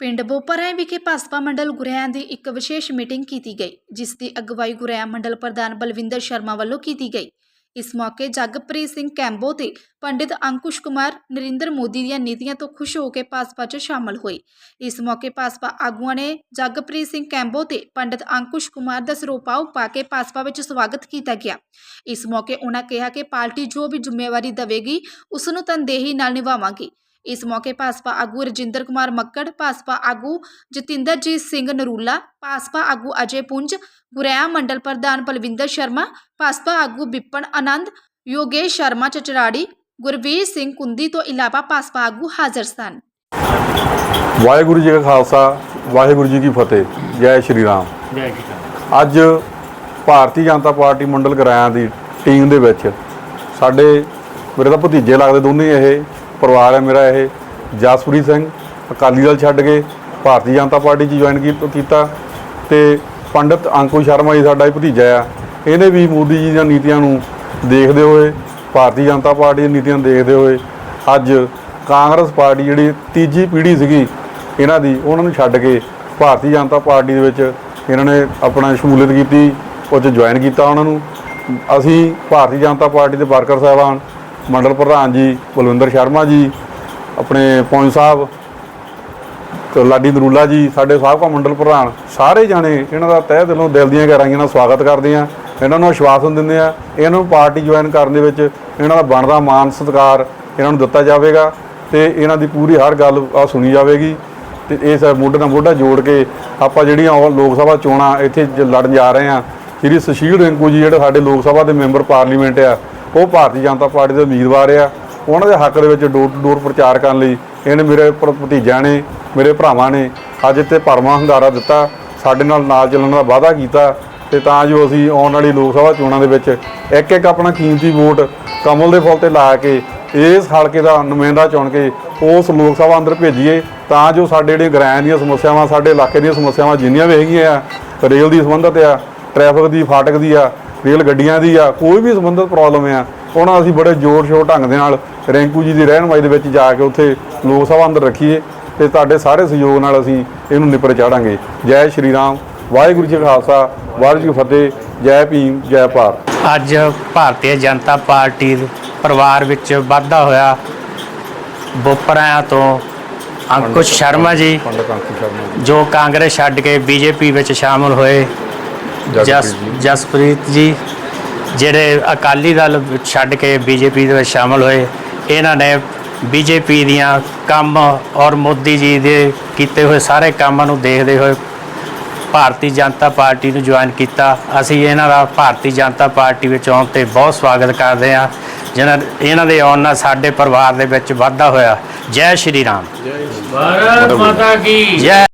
ਪਿੰਡ ਬੋਪਰਾਏ ਵਿਖੇ ਭਾਜਪਾ ਮੰਡਲ ਗੁਰੇਆਂ ਦੀ ਇੱਕ ਵਿਸ਼ੇਸ਼ ਮੀਟਿੰਗ ਕੀਤੀ ਗਈ, ਜਿਸ ਦੀ ਅਗਵਾਈ ਗੁਰੇਆਂ ਮੰਡਲ ਪ੍ਰਧਾਨ ਬਲਵਿੰਦਰ ਸ਼ਰਮਾ ਵੱਲੋਂ ਕੀਤੀ ਗਈ। ਇਸ ਮੌਕੇ ਜਗਪ੍ਰੀਤ ਸਿੰਘ ਕੈਂਬੋ ਤੇ ਪੰਡਿਤ ਅੰਕੁਸ਼ ਕੁਮਾਰ ਨਰਿੰਦਰ ਮੋਦੀ ਦੀਆਂ ਨੀਤੀਆਂ ਤੋਂ ਖੁਸ਼ ਹੋ ਕੇ ਭਾਜਪਾ 'ਚ ਸ਼ਾਮਲ ਹੋਏ। ਇਸ ਮੌਕੇ ਭਾਜਪਾ ਆਗੂਆਂ ਨੇ ਜਗਪ੍ਰੀਤ ਸਿੰਘ ਕੈਂਬੋ ਤੇ ਪੰਡਿਤ ਅੰਕੁਸ਼ ਕੁਮਾਰ ਦਾ ਸਰੋਪਾਓ ਪਾ ਕੇ ਭਾਜਪਾ ਵਿੱਚ ਸਵਾਗਤ ਕੀਤਾ ਗਿਆ। ਇਸ ਮੌਕੇ ਉਹਨਾਂ ਕਿਹਾ ਕਿ ਪਾਰਟੀ ਜੋ ਵੀ ਜ਼ਿੰਮੇਵਾਰੀ ਦੇਵੇਗੀ, ਉਸ ਨੂੰ ਤਨਦੇਹੀ ਨਾਲ ਨਿਭਾਵਾਂਗੀ। ਇਸ ਮੌਕੇ ਭਾਜਪਾ ਆਗੂ ਰਜਿੰਦਰ ਕੁਮਾਰ ਮੱਕੜ ਭਾਜਪਾ ਆਗੂ ਜਤਿੰਦਰਜੀਤ ਸਿੰਘ ਨਰੂਲਾ ਭਾਜਪਾ ਆਗੂ ਅਜੇ ਪੁੰਜ ਗੁਰੇਆ ਮੰਡਲ ਪ੍ਰਧਾਨ ਬਲਵਿੰਦਰ ਸ਼ਰਮਾ ਭਾਜਪਾ ਆਗੂ ਵਿਪਨ ਆਨੰਦ ਯੋਗੇਸ਼ ਸ਼ਰਮਾ ਚਚਰਾੜੀ ਗੁਰਵੀਰ ਸਿੰਘ ਕੁੰਦੀ ਤੋਂ ਇਲਾਵਾ ਭਾਜਪਾ ਆਗੂ ਹਾਜ਼ਰ ਸਨ ਵਾਹਿਗੁਰੂ ਜੀ ਕਾ ਖਾਲਸਾ ਵਾਹਿਗੁਰੂ ਜੀ ਕੀ ਫਤਿਹ ਜੈ ਸ਼੍ਰੀ ਰਾਮ ਜੈ ਜੀ ਰਾਮ। ਅੱਜ ਭਾਰਤੀ ਜਨਤਾ ਪਾਰਟੀ ਮੰਡਲ ਗਰਾਇਆਂ ਦੀ ਟੀਮ ਦੇ ਵਿੱਚ ਸਾਡੇ ਮੇਰੇ ਤਾਂ ਭਤੀਜੇ ਲੱਗਦੇ ਦੋਨੇ ਇਹ ਪਰਿਵਾਰ ਹੈ ਮੇਰਾ ਇਹ ਜਸਪ੍ਰੀਤ ਸਿੰਘ, ਅਕਾਲੀ ਦਲ ਛੱਡ ਕੇ ਭਾਰਤੀ ਜਨਤਾ ਪਾਰਟੀ 'ਚ ਜੁਆਇਨ ਕੀਤਾ ਤੇ ਪੰਡਿਤ ਅੰਕੁਸ਼ ਸ਼ਰਮਾ ਜੀ ਸਾਡਾ ਹੀ ਭਤੀਜਾ ਆ। ਇਹਨੇ ਵੀ ਮੋਦੀ ਜੀ ਦੀਆਂ ਨੀਤੀਆਂ ਨੂੰ ਦੇਖਦੇ ਹੋਏ, ਭਾਰਤੀ ਜਨਤਾ ਪਾਰਟੀ ਦੀਆਂ ਨੀਤੀਆਂ ਦੇਖਦੇ ਹੋਏ ਅੱਜ ਕਾਂਗਰਸ ਪਾਰਟੀ ਜਿਹੜੀ ਤੀਜੀ ਪੀੜ੍ਹੀ ਸੀਗੀ, ਇਹਨਾਂ ਦੀ, ਉਹਨਾਂ ਨੂੰ ਛੱਡ ਕੇ ਭਾਰਤੀ ਜਨਤਾ ਪਾਰਟੀ ਦੇ ਵਿੱਚ ਇਹਨਾਂ ਨੇ ਆਪਣਾ ਸ਼ਮੂਲੀਅਤ ਕੀਤੀ, ਉਹ 'ਚ ਜੁਆਇਨ ਕੀਤਾ ਉਹਨਾਂ ਨੂੰ। ਅਸੀਂ ਭਾਰਤੀ ਜਨਤਾ ਪਾਰਟੀ ਦੇ ਵਰਕਰ ਸਾਹਿਬਾਨ ਮੰਡਲ ਪ੍ਰਧਾਨ ਜੀ, ਬਲਵਿੰਦਰ ਸ਼ਰਮਾ ਜੀ, ਆਪਣੇ ਪੌਂਜ ਸਾਹਿਬ ਤੇ ਲਾਡੀ ਨਰੂਲਾ ਜੀ, ਸਾਡੇ ਸਾਬਕਾ ਮੰਡਲ ਪ੍ਰਧਾਨ, ਸਾਰੇ ਜਾਣੇ ਇਹਨਾਂ ਦਾ ਤਹਿ ਦਿਲੋਂ ਦਿਲ ਦੀਆਂ ਗਹਿਰਾਈਆਂ ਨਾਲ ਸਵਾਗਤ ਕਰਦੇ ਆ ਇਹਨਾਂ ਨੂੰ ਆਸ਼ਵਾਸਨ ਦਿੰਦੇ ਆ ਇਹਨਾਂ ਨੂੰ ਪਾਰਟੀ ਜੁਆਇਨ ਕਰਨ ਦੇ ਵਿੱਚ ਇਹਨਾਂ ਦਾ ਬਣਦਾ ਮਾਨ ਸਤਿਕਾਰ ਇਹਨਾਂ ਨੂੰ ਦਿੱਤਾ ਜਾਵੇਗਾ ਤੇ ਇਹਨਾਂ ਦੀ ਪੂਰੀ ਹਰ ਗੱਲ ਆ ਸੁਣੀ ਜਾਵੇਗੀ ਤੇ ਇਸ ਮੋਢੇ ਨਾਲ ਮੋਢਾ ਜੋੜ ਕੇ ਆਪਾਂ ਜਿਹੜੀਆਂ ਉਹ ਲੋਕ ਸਭਾ ਚੋਣਾਂ ਇੱਥੇ ਲੜਨ ਜਾ ਰਹੇ ਆ ਸ਼੍ਰੀ ਸੁਸ਼ੀਲ ਰਿੰਕੂ ਜੀ, ਜਿਹੜੇ ਸਾਡੇ ਲੋਕ ਸਭਾ ਦੇ ਮੈਂਬਰ ਪਾਰਲੀਮੈਂਟ ਆ ਉਹ ਭਾਰਤੀ ਜਨਤਾ ਪਾਰਟੀ ਦੇ ਉਮੀਦਵਾਰ ਆ। ਉਹਨਾਂ ਦੇ ਹੱਕ ਦੇ ਵਿੱਚ ਡੋਰ ਟੂ ਡੋਰ ਪ੍ਰਚਾਰ ਕਰਨ ਲਈ ਇਹਨੇ ਮੇਰੇ ਭਰ- ਭਤੀਜਿਆਂ ਨੇ, ਮੇਰੇ ਭਰਾਵਾਂ ਨੇ ਅੱਜ ਇੱਥੇ ਭਰਵਾਂ ਹੰਗਾਰਾ ਦਿੱਤਾ। ਸਾਡੇ ਨਾਲ ਨਾਲ ਚੱਲਣ ਦਾ ਵਾਅਦਾ ਕੀਤਾ ਤੇ ਤਾਂ ਜੋ ਅਸੀਂ ਆਉਣ ਵਾਲੀ ਲੋਕ ਸਭਾ ਚੋਣਾਂ ਦੇ ਵਿੱਚ ਇੱਕ ਇੱਕ ਆਪਣਾ ਕੀਮਤੀ ਵੋਟ ਕਮਲ ਦੇ ਫੁੱਲ ਤੇ ਲਾ ਕੇ, ਇਸ ਹਲਕੇ ਦਾ ਨੁਮਾਇੰਦਾ ਚੁਣ ਕੇ ਉਸ ਲੋਕ ਸਭਾ ਅੰਦਰ ਭੇਜੀਏ ਤਾਂ ਜੋ ਸਾਡੇ ਜਿਹੜੇ ਗ੍ਰਾਂ ਦੀਆਂ ਸਮੱਸਿਆਵਾਂ, ਸਾਡੇ ਇਲਾਕੇ ਦੀਆਂ ਸਮੱਸਿਆਵਾਂ ਜਿੰਨੀਆਂ ਵੀ ਹੈਗੀਆਂ ਆ, ਰੇਲ ਦੀ ਸੰਬੰਧਤ ਆ, ਟ੍ਰੈਫਿਕ ਦੀ, ਫਾਟਕ ਦੀ ਆ ਰੇਲ ਗੱਡੀਆਂ ਦੀ ਆ ਕੋਈ ਵੀ ਸੰਬੰਧਿਤ ਪ੍ਰੋਬਲਮ ਆ ਉਹਨਾਂ ਅਸੀਂ ਬੜੇ ਜ਼ੋਰ ਸ਼ੋਰ ਢੰਗ ਦੇ ਨਾਲ ਰੈਂਕੂ ਜੀ ਦੀ ਰਹਿਨਮਾਈ ਦੇ ਵਿੱਚ ਜਾ ਕੇ ਉੱਥੇ ਲੋਕ ਸਭਾ ਅੰਦਰ ਰੱਖੀਏ ਤੇ ਤੁਹਾਡੇ ਸਾਰੇ ਸਹਿਯੋਗ ਨਾਲ ਅਸੀਂ ਇਹਨੂੰ ਨਿਪਰ ਚਾੜਾਂਗੇ। ਜੈ ਸ਼੍ਰੀ ਰਾਮ ਵਾਹਿਗੁਰੂ ਜੀ ਖਾਲਸਾ ਵਾਹਿਗੁਰੂ ਜੀ ਕੀ ਫਤਿਹ ਜੈ ਭੀਮ ਜੈ ਭਾਰਤ। ਅੱਜ ਭਾਰਤੀ ਜਨਤਾ ਪਾਰਟੀ ਦੇ ਪਰਿਵਾਰ ਵਿੱਚ ਵਾਧਾ ਹੋਇਆ। ਬੋਪਰਾਇਆ ਤੋਂ ਅੰਕੁਸ਼ ਸ਼ਰਮਾ ਜੀ। ਜੋ ਕਾਂਗਰਸ ਛੱਡ ਕੇ ਬੀਜੇਪੀ ਵਿੱਚ ਸ਼ਾਮਲ ਹੋਏ। ਜਸ ਜਸਪ੍ਰੀਤ ਜੀ। ਜਿਹੜੇ ਅਕਾਲੀ ਦਲ ਛੱਡ ਕੇ ਬੀਜੇਪੀ ਦੇ ਵਿੱਚ ਸ਼ਾਮਲ ਹੋਏ ਇਹਨਾਂ ਨੇ ਬੀਜੇਪੀ ਦੀਆਂ ਕੰਮ ਔਰ ਮੋਦੀ ਜੀ ਦੇ ਕੀਤੇ ਹੋਏ ਸਾਰੇ ਕੰਮਾਂ ਨੂੰ ਦੇਖਦੇ ਹੋਏ ਭਾਰਤੀ ਜਨਤਾ ਪਾਰਟੀ ਨੂੰ ਜੁਆਇਨ ਕੀਤਾ। ਅਸੀਂ ਇਹਨਾਂ ਦਾ ਭਾਰਤੀ ਜਨਤਾ ਪਾਰਟੀ ਵਿੱਚ ਆਉਣ ਤੇ ਬਹੁਤ ਸਵਾਗਤ ਕਰਦੇ ਹਾਂ। ਜਿਹਨਾਂ ਇਹਨਾਂ ਦੇ ਆਉਣ ਨਾਲ ਸਾਡੇ ਪਰਿਵਾਰ ਦੇ ਵਿੱਚ ਵਾਧਾ ਹੋਇਆ। ਜੈ ਸ਼੍ਰੀ ਰਾਮ। ਭਾਰਤ ਮਾਤਾ ਕੀ ਜੈ